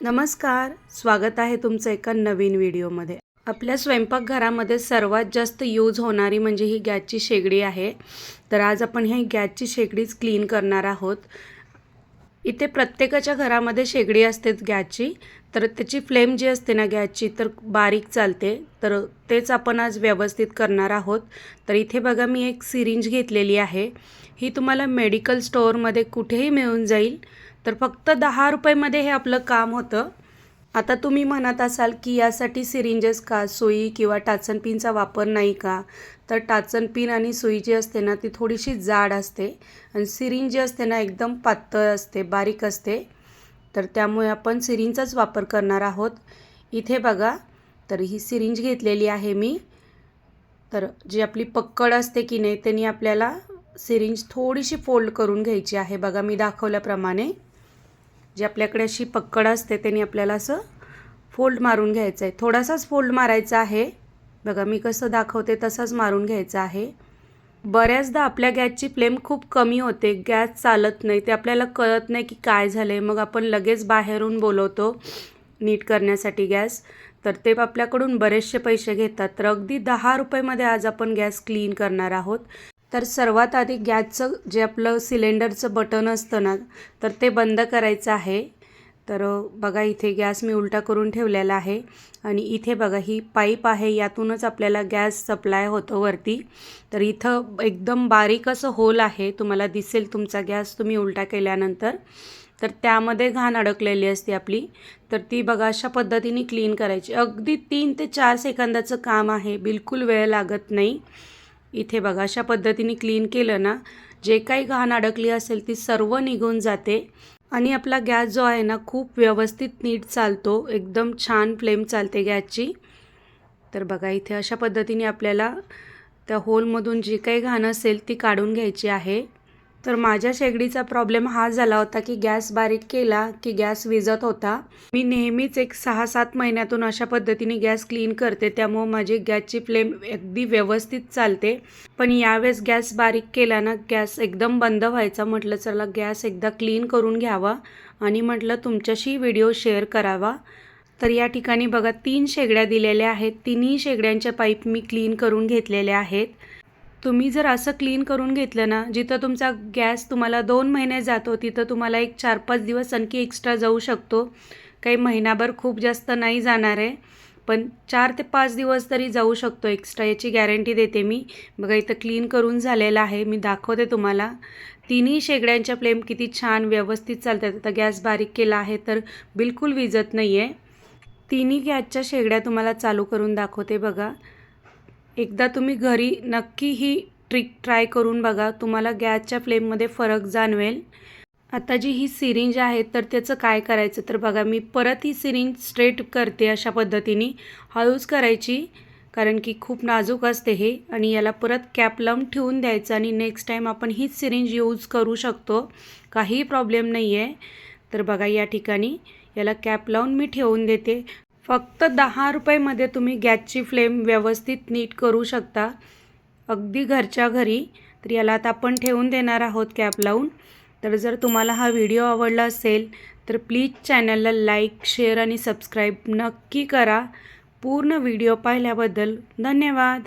नमस्कार स्वागत आहे तुमचं एका नवीन व्हिडिओमध्ये. आपल्या स्वयंपाकघरामध्ये सर्वात जास्त यूज होणारी म्हणजे ही गॅसची शेगडी आहे. तर आज आपण ही गॅसची शेगडीच क्लीन करणार आहोत. इथे प्रत्येकाच्या घरामध्ये शेगडी असतेच गॅसची. तर त्याची फ्लेम जी असते ना गॅसची तर बारीक चालते. तर तेच आपण आज व्यवस्थित करणार आहोत. तर इथे बघा मी एक सिरिंज घेतलेली आहे. ही तुम्हाला मेडिकल स्टोअरमध्ये कुठेही मिळून जाईल. तर फक्त दहा रुपयेमध्ये हे आपलं काम होतं. आता तुम्ही म्हणत असाल की यासाठी सिरिंजेस का सुई किंवा टाचन पिनचा वापर नाही का? तर टाचन पिन आणि सुई जी असते ना ती थोडीशी जाड असते आणि सिरिंज जी असते ना एकदम पातळ असते बारीक असते. तर त्यामुळे आपण सिरिंजचाच वापर करणार आहोत. इथे बघा तर ही सिरिंज घेतलेली आहे मी. तर जी आपली पक्कड असते की नाही त्यांनी आपल्याला सिरिंज थोडीशी फोल्ड करून घ्यायची आहे. बघा मी दाखवल्याप्रमाणे. जी आपल्याकडे अशी पक्कड असते त्यांनी आपल्याला असं फोल्ड मारून घ्यायचं आहे. थोडासाच फोल्ड मारायचा आहे. बघा मी कसं दाखवते तसाच मारून घ्यायचा आहे. बऱ्याचदा आपल्या गॅसची फ्लेम खूप कमी होते. गॅस चालत नाही. ते आपल्याला कळत नाही की काय झालं आहे मग आपण लगेच बाहेरून बोलवतो नीट करण्यासाठी गॅस. तर ते आपल्याकडून बरेचसे पैसे घेतात. तर अगदी दहा रुपयेमध्ये आज आपण गॅस क्लीन करणार आहोत. तर सर्वात आधी गॅसचं जे आपलं सिलेंडरचं बटन असतं ना तर ते बंद करायचं आहे. तर बघा इथे गॅस मी उलटा करून ठेवलेला आहे. आणि इथे बघा ही पाईप आहे यातूनच आपल्याला गॅस सप्लाय होतो वरती. तर इथं एकदम बारीक असं होल आहे तुम्हाला दिसेल तुमचा गॅस तुम्ही उलटा केल्यानंतर. तर त्यामध्ये घाण अडकलेली असते आपली. तर ती बघा अशा पद्धतीने क्लीन करायची. अगदी तीन ते चार सेकंदाचं काम आहे बिलकुल वेळ लागत नाही. इथे बघा अशा पद्धतीने क्लीन केलं ना जे काही घाण अडकली असेल ती सर्व निघून जाते. आणि आपला गॅस जो आहे ना खूप व्यवस्थित नीट चालतो एकदम छान फ्लेम चालते गॅसची. तर बघा इथे अशा पद्धतीने आपल्याला त्या होलमधून जी काही घाण असेल ती काढून घ्यायची आहे. तर माझ्या शेगडीचा प्रॉब्लेम हा झाला होता की गॅस बारीक केला की गॅस विजत होता. मी नेहमीच एक सहा सात महिन्यातून अशा पद्धतीने गॅस क्लीन करते त्यामुळं माझी गॅसची फ्लेम अगदी व्यवस्थित चालते. पण यावेळेस गॅस बारीक केला ना गॅस एकदम बंद व्हायचा. म्हटलं चला गॅस एकदा क्लीन करून घ्यावा आणि म्हटलं तुमच्याशी व्हिडिओ शेअर करावा. तर या ठिकाणी बघा तीन शेगड्या दिलेल्या आहेत. तिन्ही शेगड्यांच्या पाईप मी क्लीन करून घेतलेल्या आहेत. तुम्ही जर असं क्लीन करून घेतलं ना जिथं तुमचा गॅस तुम्हाला दोन महिने जातो तिथं तुम्हाला एक चार पाच दिवस आणखी एक्स्ट्रा जाऊ शकतो. काही महिनाभर खूप जास्त नाही जाणार आहे पण चार ते पाच दिवस तरी जाऊ शकतो एक्स्ट्रा याची गॅरंटी देते मी. बघा इथं क्लीन करून झालेलं आहे मी दाखवते तुम्हाला. तिन्ही शेगड्यांच्या फ्लेम किती छान व्यवस्थित चालतात. आता गॅस बारीक केला आहे तर बिलकुल विजत नाही आहे तिन्ही गॅसच्या शेगड्या तुम्हाला चालू करून दाखवते बघा. एकदा तुम्ही घरी नक्की ही ट्रिक ट्राय करून बघा. तुम्हाला गॅसच्या फ्लेममध्ये फरक जाणवेल. आता जी ही सिरिंज आहे तर त्याचं काय करायचं? तर बघा मी परत ही सिरिंज स्ट्रेट करते अशा पद्धतीने. हळूच करायची कारण की खूप नाजूक असते हे. आणि याला परत कॅप लावून ठेवून द्यायचं आणि नेक्स्ट टाईम आपण हीच सिरिंज यूज करू शकतो. काहीही प्रॉब्लेम नाही आहे तर बघा या ठिकाणी याला कॅप लावून मी ठेवून देते. फक्त दहा रुपयेमध्ये तुम्ही गॅसची फ्लेम व्यवस्थित नीट करू शकता. अगदी घरच्या घरी. तर याला आता आपण ठेवून देणार आहोत कॅप लावून. तर जर तुम्हाला हा व्हिडिओ आवडला असेल तर प्लीज चॅनलला लाईक शेअर आणि सबस्क्राईब नक्की करा. पूर्ण व्हिडिओ पाहिल्याबद्दल धन्यवाद.